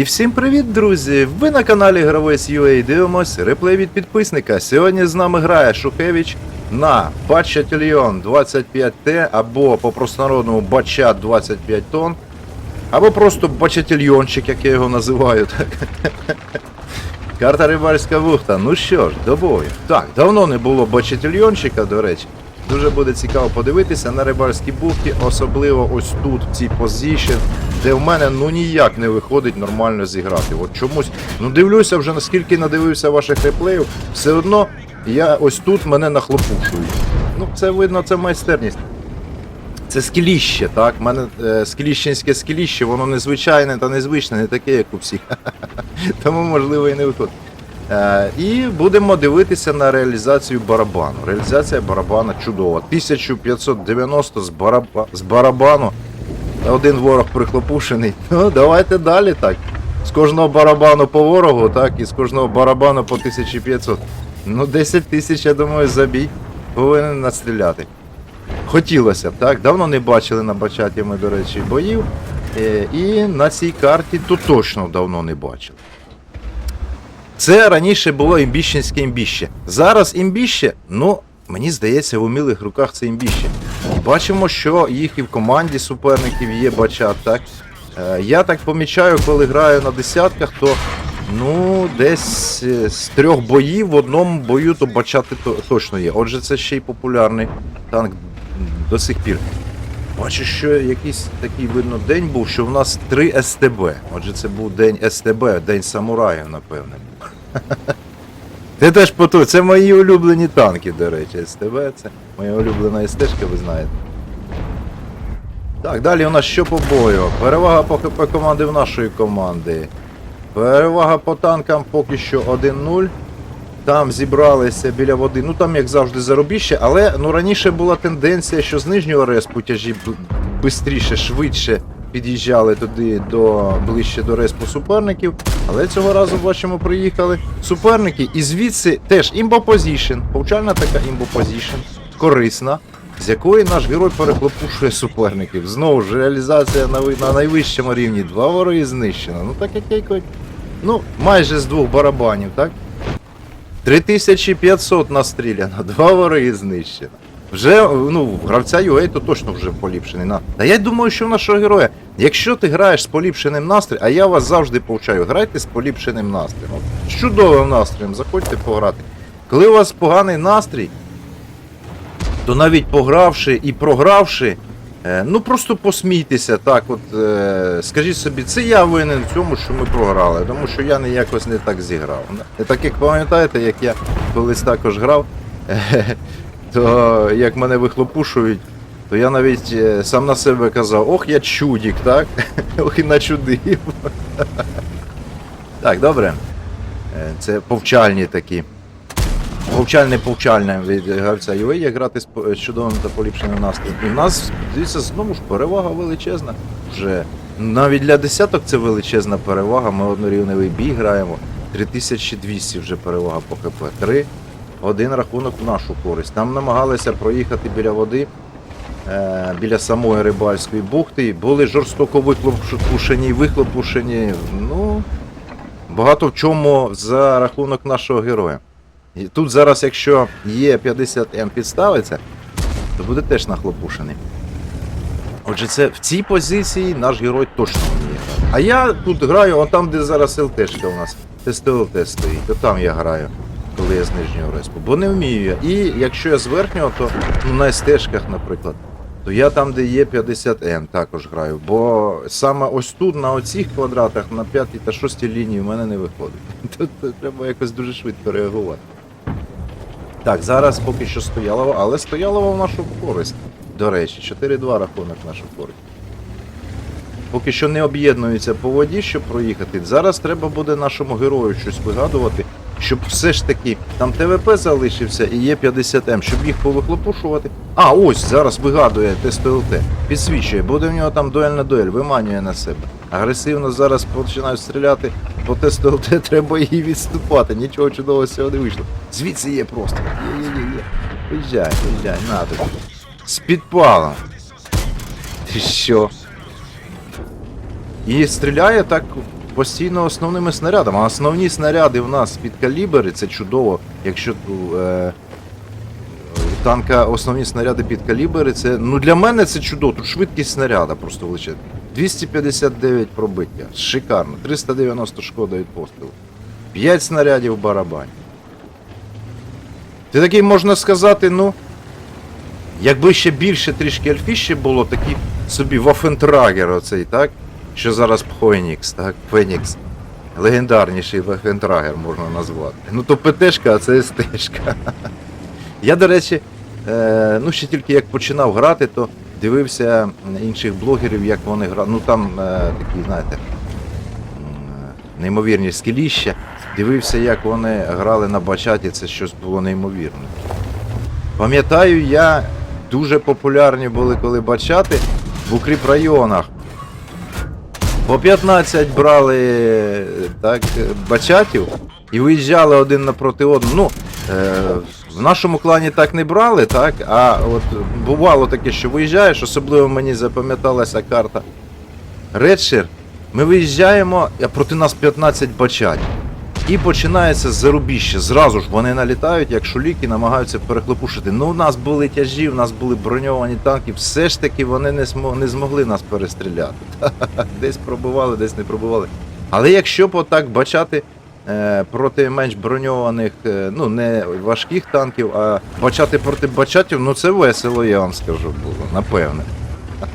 І всім привіт, друзі! Ви на каналі Гравець UA дивимось реплей від підписника. Сьогодні з нами грає Шухевич на Батчатільйон 25Т або по простонародному Бачат 25 тонн, або просто Бачатільйончик, як я його називаю. Так. Карта Рибальська бухта. Ну що ж, до бою. Так, давно не було Бачатільйончика, до речі. Дуже буде цікаво подивитися на рибальській бухті, особливо ось тут, в цій позиції, де в мене ну ніяк не виходить нормально зіграти. От чомусь, ну дивлюся вже наскільки надивився ваших реплеїв, все одно я ось тут мене нахлопушують. Ну, це видно, це майстерність. Це скіліще, так? У мене е, скіліщенське скіліще, воно незвичайне та незвичне, не таке, як у всіх. Тому, можливо, і не виходить. Е, і будемо дивитися на реалізацію барабану. Реалізація барабана чудова. 1590 з, бараба, з барабану. Один ворог прихлопушений. Ну, давайте далі так. З кожного барабану по ворогу, так, і з кожного барабану по 1500. Ну, 10 тисяч, я думаю, забій повинен настріляти. Хотілося б, так? Давно не бачили на бачаті ми, до речі, боїв. Е, І на цій карті то точно давно не бачили. Це раніше було імбіщенське імбіще. Зараз імбіще, ну, мені здається, в умілих руках це імбіще. Бачимо, що їх і в команді суперників є бачат, так? Е, Я так помічаю, коли граю на десятках, то ну, десь е, з трьох боїв в одному бою то бачати то, точно є. Отже, це ще й популярний танк до сих пір. Бачу, що якийсь такий видно день був, що в нас 3 СТБ. Отже, це був день СТБ, день самураїв, напевне. Ти теж поту, це мої улюблені танки, до речі, СТБ, це моя улюблена СТшка, ви знаєте. Так, далі у нас що по бою? Перевага по ХП команди в нашої команди. Перевага по танкам поки що 1-0. Там зібралися біля води. Ну там, як завжди, заробіще, але ну раніше була тенденція, що з нижнього респу тяжі швидше, швидше під'їжджали туди до ближче до респу суперників. Але цього разу бачимо, приїхали суперники, і звідси теж імбопозішн, повчальна така імбопозішн, корисна, з якої наш герой перехлопушує суперників. Знову ж реалізація на, на найвищому рівні. Два вороги знищено. Ну так як я Ну, майже з двох барабанів, так? 3500 настріляно, два вороги знищено. Вже, ну, в гравця UA то точно вже поліпшений на. Та я думаю, що в нашого героя, якщо ти граєш з поліпшеним настроєм, а я вас завжди повчаю, грайте з поліпшеним настроєм. З чудовим настроєм, заходьте пограти. Коли у вас поганий настрій, то навіть погравши і програвши, е, ну просто посмійтеся так, от е, скажіть собі, це я винен в цьому, що ми програли, тому що я не якось не так зіграв. І так як пам'ятаєте, як я колись також грав, то як мене вихлопушують, то я навіть е, сам на себе казав, ох, я чудік, так? Ох і начудив. Так, добре. Е, Це повчальні такі. Повчальне повчальне від гравця UA є грати з чудовим та поліпшеним настроєм. І в нас, дивіться, знову ж перевага величезна. Вже навіть для десяток це величезна перевага. Ми однорівневий бій граємо. 3200 вже перевага по ХП. 3. Один рахунок в нашу користь. Там намагалися проїхати біля води, е, біля самої рибальської бухти. Були жорстоко виклопушені, вихлопушені. Ну, багато в чому за рахунок нашого героя. І тут зараз, якщо є 50М підставиться, то буде теж нахлопушений. Отже, це в цій позиції наш герой точно вміє. А я тут граю, он там, де зараз ЛТшка у нас. ТСТЛТ стоїть, то там я граю, коли я з нижнього респу. Бо не вмію я. І якщо я з верхнього, то ну, на СТшках, наприклад, то я там, де є 50М, також граю. Бо саме ось тут, на оцих квадратах, на п'ятій та шостій лінії, в мене не виходить. Тут треба якось дуже швидко реагувати. Так, зараз поки що Стоялова, але Стоялова в нашу користь. До речі, 4-2 рахунок нашу користь. Поки що не об'єднуються по воді, щоб проїхати. Зараз треба буде нашому герою щось вигадувати, щоб все ж таки там ТВП залишився і є 50М, щоб їх повихлопушувати. А, ось зараз вигадує ТСТЛТ. Підсвічує, буде в нього там дуель на дуель, виманює на себе. Агресивно зараз починають стріляти, по ТСТЛТ треба її відступати. Нічого чудового з цього не вийшло. Звідси є просто. Є-є-є. Виїжджай, виїжджай, на тобі. З підпалом. Ти що? І стріляє так постійно основними снарядами. А основні снаряди в нас під калібри, це чудово. Якщо е, танка основні снаряди під калібри, це. Ну для мене це чудово. Тут швидкість снаряда просто величезна. 259 пробиття. Шикарно. 390 шкода від пострілу. 5 снарядів в барабані. Ти такий можна сказати, ну. Якби ще більше трішки альфіще було, такий собі Вафентрагер оцей, так? Що зараз Фенікс, так? Фенікс. Легендарніший Вафентрагер можна назвати. Ну то ПТшка, а це СТшка. Я, до речі, е, ну ще тільки як починав грати, то дивився інших блогерів, як вони грали. Ну там е, такі, знаєте, неймовірні скіліща. Дивився, як вони грали на бачаті, це щось було неймовірне. Пам'ятаю, я дуже популярні були, коли бачати в укріп районах. По 15 брали так, бачатів і виїжджали один напроти одного. Ну, е, в нашому клані так не брали, так, а от бувало таке, що виїжджаєш, особливо мені запам'яталася карта Редшир. Ми виїжджаємо, а проти нас 15 бачатів. І починається зарубіще. Зразу ж вони налітають, як шуліки, намагаються перехлопушити. Ну, у нас були тяжі, у нас були броньовані танки, все ж таки вони не, смо- не змогли нас перестріляти. Десь пробивали, десь не пробивали. Але якщо б бачати е, проти менш броньованих, е, ну не важких танків, а бачати проти бачатів, ну це весело, я вам скажу, було, напевне.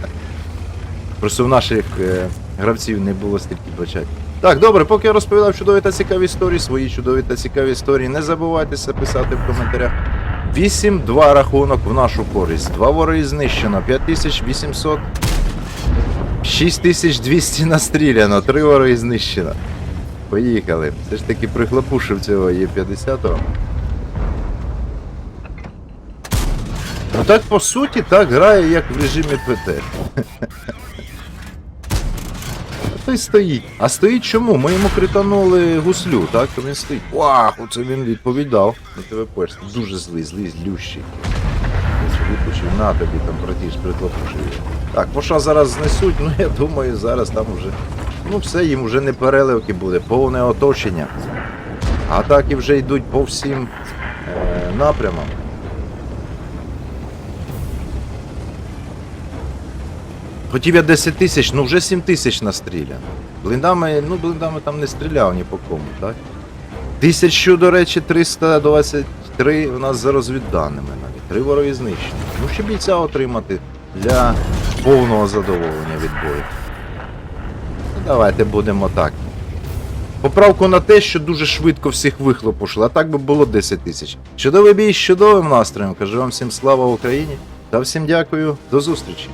Просто в наших е, гравців не було стільки бачать. Так, добре, поки я розповідав чудові та цікаві історії, свої чудові та цікаві історії, не забувайте писати в коментарях. 8-2 рахунок в нашу користь. Два вори знищено, 5800. 6200 настріляно, три вори знищено. Поїхали. Все ж таки прихлопушив цього Є50. Ну так по суті так грає, як в режимі ПТ. Той стоїть. А стоїть чому? Ми йому кританули гуслю, так? То він стоїть. Вах, оце він відповідав на тебе перст. Дуже злий, злий, злющий. Випучив, на тобі там братіш, приклопушив. Так, поша зараз знесуть, ну я думаю, зараз там вже. Ну все, їм вже не переливки буде, повне оточення. Атаки вже йдуть по всім е, напрямам. Хотів я 10 тисяч, ну вже 7 тисяч настріляно. Блиндами, ну блиндами там не стріляв ні по кому, так? Тисячу, до речі, 323 у нас за розвідданими навіть. Три вороги знищені. Ну ще бійця отримати для повного задоволення від бою. Ну, давайте будемо так. Поправку на те, що дуже швидко всіх вихлопушили, а так би було 10 тисяч. Чудовий бій з чудовим настроєм. Кажу вам всім слава Україні та всім дякую. До зустрічі.